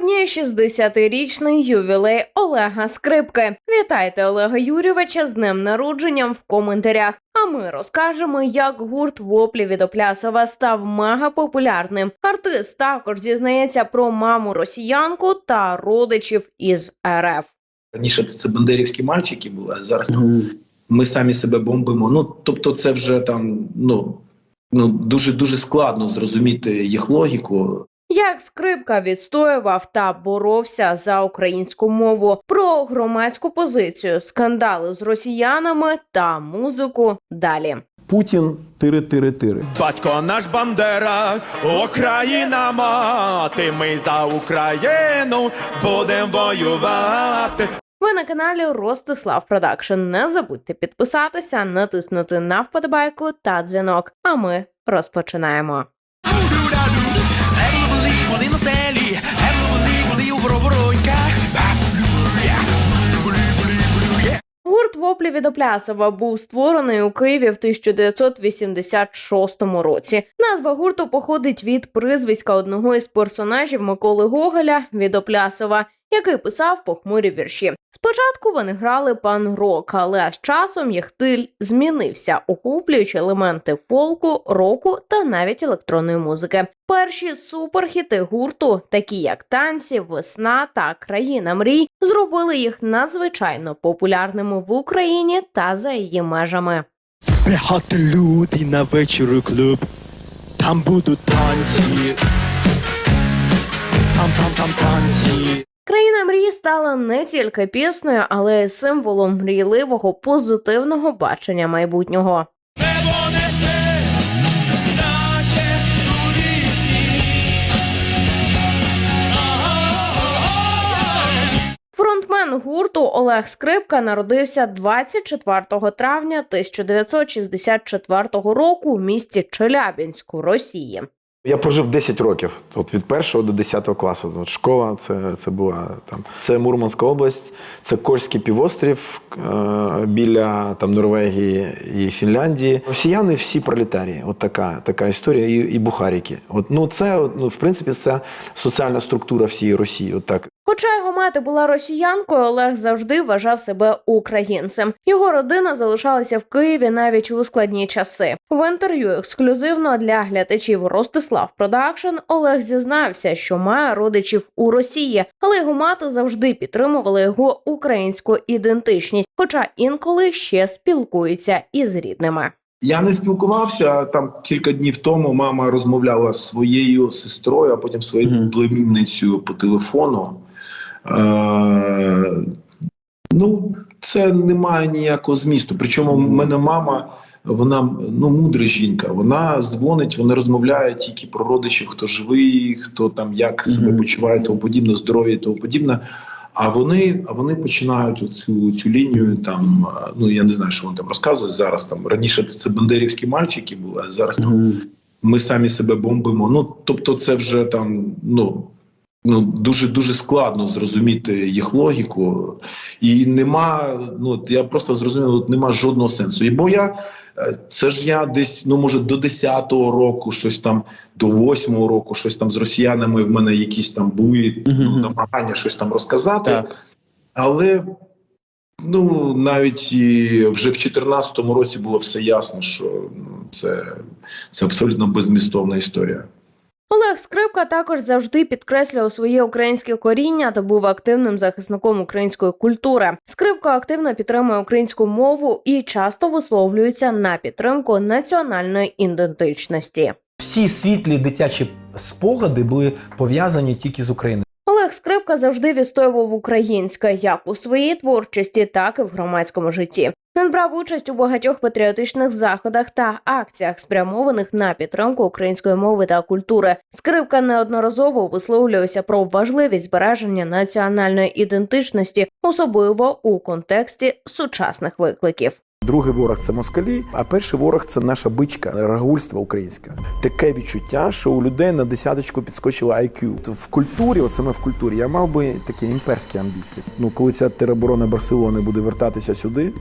Сьогодні 60-річний ювілей Олега Скрипки. Вітайте Олега Юрійовича з днем народженням в коментарях. А ми розкажемо, як гурт воплі від Оплясова став мега популярним. Артист також зізнається про маму росіянку та родичів із РФ. Раніше це бандерівські мальчики були, а зараз там ми самі себе бомбимо. Ну тобто, це вже там ну, ну дуже дуже складно зрозуміти їх логіку. Як скрипка відстоював та боровся за українську мову, про громадську позицію, скандали з росіянами та музику далі. Путін тири-тири-тири. Батько наш Бандера, Україна мати, ми за Україну будемо воювати. Ви на каналі Ростислав Продакшн. Не забудьте підписатися, натиснути на вподобайку та дзвінок. А ми розпочинаємо. Були селі, ей, вони у воробороньках. Гурт воплі від Оплясова був створений у Києві в 1986 році. Назва гурту походить від призвиська одного із персонажів Миколи Гоголя від Оплясова, який писав похмурі вірші. Спочатку вони грали пан-рок, але з часом їх стиль змінився, охоплюючи елементи фолку, року та навіть електронної музики. Перші суперхіти гурту, такі як танці, весна та країна мрій, зробили їх надзвичайно популярними в Україні та за її межами. Приходьте люди на вечір клуб. Там будуть танці. Там там там танці. Країна мрії стала не тільки піснею, але й символом мрійливого позитивного бачення майбутнього. Фронтмен гурту Олег Скрипка народився 24 травня 1964 року в місті Челябінську, Росії. Я прожив 10 років, от від 1 до 10 класу. От школа це, це була там. Це Мурманська область, це Кольський півострів е, біля там Норвегії і Фінляндії. Росіяни всі пролетарії. От така, така історія, і, і бухаріки. От ну це ну, в принципі це соціальна структура всієї Росії. От так. Хоча його мати була росіянкою, Олег завжди вважав себе українцем. Його родина залишалася в Києві навіть у складні часи. В інтерв'ю ексклюзивно для глядачів Ростислав Продакшн Олег зізнався, що має родичів у Росії, але його мати завжди підтримувала його українську ідентичність, хоча інколи ще спілкується із рідними. Я не спілкувався там кілька днів тому. Мама розмовляла з своєю сестрою, а потім своєю племінницею по телефону. Е, ну, це не має ніякого змісту. Причому в мене мама, вона ну мудра жінка. Вона дзвонить, вони розмовляють тільки про родичів, хто живий, хто там як себе почуває, тому подібне, здоров'я, тому подібне. А вони, а вони починають оцю цю лінію там. е, Ну я не знаю, що вони там розказують зараз. Там раніше це бандерівські мальчики були, а зараз там ми самі себе бомбимо. Ну тобто, це вже там ну. Ну дуже дуже складно зрозуміти їх логіку, і нема. Ну я просто зрозумів, от нема жодного сенсу. І бо я е, це ж я десь, ну може, до 10-го року, щось там до 8-го року, щось там з росіянами. В мене якісь там були ну, намагання щось там розказати. Так. Але ну навіть і вже в 2014 році було все ясно, що ну, це, це абсолютно безмістовна історія. Олег Скрипка також завжди підкреслював своє українське коріння та був активним захисником української культури. Скрипка активно підтримує українську мову і часто висловлюється на підтримку національної ідентичності. Всі світлі дитячі спогади були пов'язані тільки з Україною. Олег завжди відстоював українське як у своїй творчості, так і в громадському житті. Він брав участь у багатьох патріотичних заходах та акціях, спрямованих на підтримку української мови та культури. Скрипка неодноразово висловлювався про важливість збереження національної ідентичності, особливо у контексті сучасних викликів. Другий ворог це москалі, а перший ворог це наша бичка, рагульство українське. Таке відчуття, що у людей на десяточку підскочило IQ. В культурі, от саме в культурі, я мав би такі імперські амбіції. Ну, коли ця тероборона Барселони буде вертатися сюди,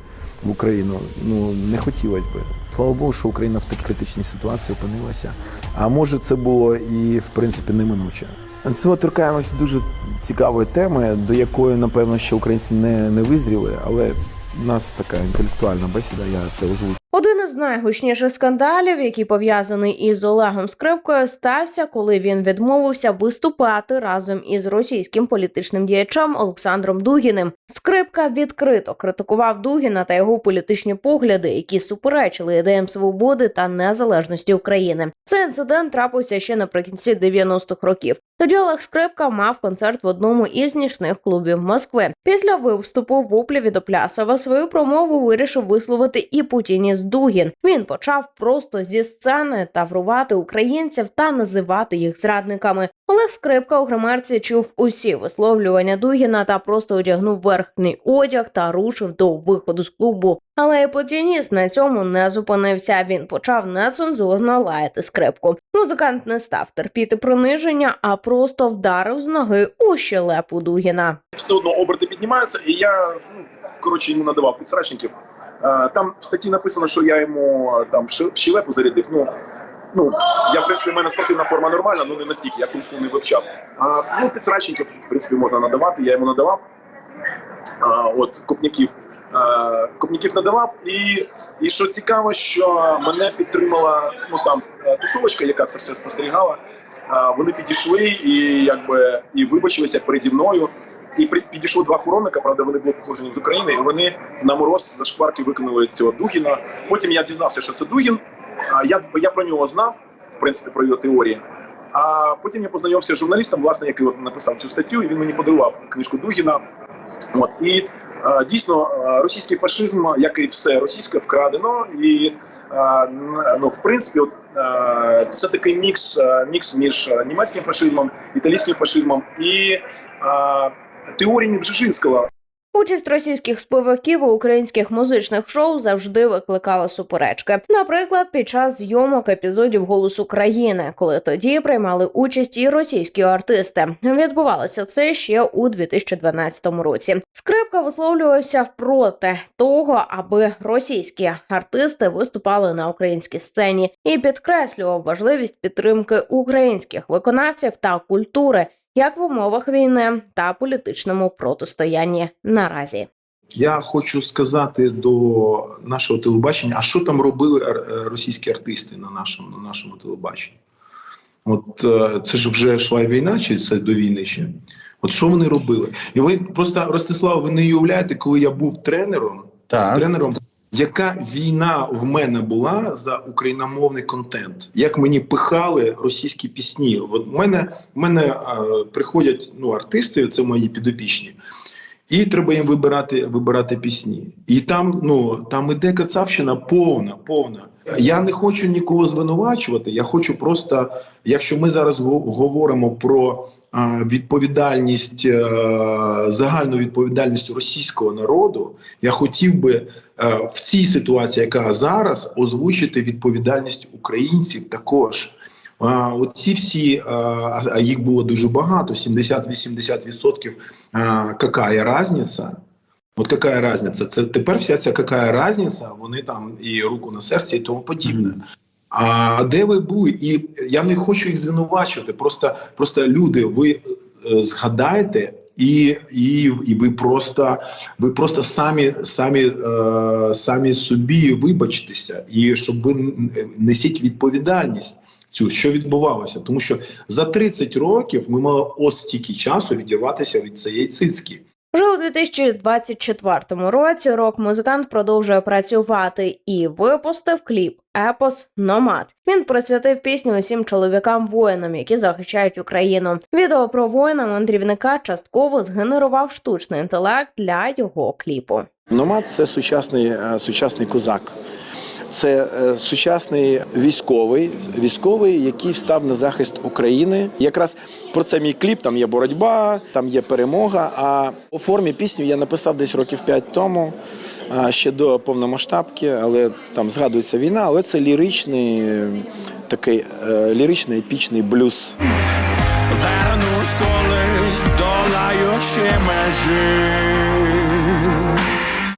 в Україну, ну не хотілося би. Слава Богу, що Україна в такій критичній ситуації опинилася. А може, це було і в принципі неминуче. Це от торкаємось дуже цікавої теми, до якої, напевно, ще українці не, не визріли, але в нас така інтелектуальна бесіда, я це озвучу. Один із найгучніших скандалів, який пов'язаний із Олегом Скрипкою, стався, коли він відмовився виступати разом із російським політичним діячем Олександром Дугіним. Скрипка відкрито критикував Дугіна та його політичні погляди, які суперечили ідеям свободи та незалежності України. Цей інцидент трапився ще наприкінці 90-х років. Тоді Олег Скрипка мав концерт в одному із нічних клубів Москви. Після виступу в оплі від Оплясова свою промову вирішив висловити і Путініст Дугін. Він почав просто зі сцени таврувати українців та називати їх зрадниками. Олег Скрипка у гримерці чув усі висловлювання Дугіна та просто одягнув верхній одяг та рушив до виходу з клубу. Але і на цьому не зупинився. Він почав нецензурно лаяти скрипку. Музикант не став терпіти приниження, а просто вдарив з ноги у щелепу Дугіна. все одно оберти піднімаються, і я ну, коротше йому надавав підсрачників. Е, Там в статті написано, що я йому е, там в щелепу зарядив. Ну, ну я в принципі в мене спортивна форма нормальна, ну не настільки, я кунг-фу не вивчав. А, ну, підсрачників, в принципі, можна надавати, я йому надавав. А, от копняків. Копняків надавав, і, і що цікаво, що мене підтримала ну там е, тусовочка, яка це все спостерігала. Вони підійшли і якби і вибачилися переді мною. І підійшло два охоронника, правда, вони були походжені з України, і вони на мороз за шкварки викинули цього Дугіна. Потім я дізнався, що це Дугін. Я, я про нього знав, в принципі, про його теорії. А потім я познайомився з журналістом, власне, який от написав цю статтю, і він мені подарував книжку Дугіна. От і дійсно російський фашизм, як і все російське, вкрадено, і ну, в принципі, от, це такий мікс, мікс між німецьким фашизмом, італійським фашизмом і теоріями Бжежинського. Участь російських співаків у українських музичних шоу завжди викликала суперечки. Наприклад, під час зйомок епізодів Голос України, коли тоді приймали участь і російські артисти. Відбувалося це ще у 2012 році. Скрипка висловлювався проти того, аби російські артисти виступали на українській сцені, і підкреслював важливість підтримки українських виконавців та культури як в умовах війни та політичному протистоянні наразі. Я хочу сказати до нашого телебачення, а що там робили е, російські артисти на нашому, на нашому телебаченні? От е, це ж вже йшла війна, чи це до війни ще? От що вони робили? І ви просто Ростислав, ви не уявляєте, коли я був тренером, тренером, яка війна в мене була за україномовний контент? Як мені пихали російські пісні? В мене, в мене е, приходять ну, артисти, це мої підопічні. І треба їм вибирати, вибирати пісні. І там, ну там іде кацапщина повна, повна. Я не хочу нікого звинувачувати. Я хочу просто, якщо ми зараз говоримо про відповідальність, е, загальну відповідальність російського народу, я хотів би е, в цій ситуації, яка зараз, озвучити відповідальність українців також. Оці всі, а, їх було дуже багато, 70-80%. Какая разница? От какая разница? Це тепер вся ця какая разница, вони там і руку на серці, і тому подібне. А де ви були? І я не хочу їх звинувачувати. Просто, просто люди, ви е, згадайте, і, і, і ви просто ви просто самі, самі, е, самі собі вибачтеся, і щоб ви несіть відповідальність. Цю що відбувалося, тому що за 30 років ми мали ось стільки часу відірватися від цієї цицьки. Вже у 2024 році рок-музикант продовжує працювати і випустив кліп Епос Номад. Він присвятив пісню усім чоловікам-воїнам, які захищають Україну. Відео про воїна мандрівника частково згенерував штучний інтелект для його кліпу. Номад це сучасний, е, сучасний козак. Це е, сучасний військовий, військовий, який встав на захист України. Якраз про це мій кліп. Там є боротьба, там є перемога. А у формі пісню я написав десь років п'ять тому, ще до повномасштабки, але там згадується війна. Але це ліричний такий е, ліричний епічний блюз. Вернусь колись, долаючи межі.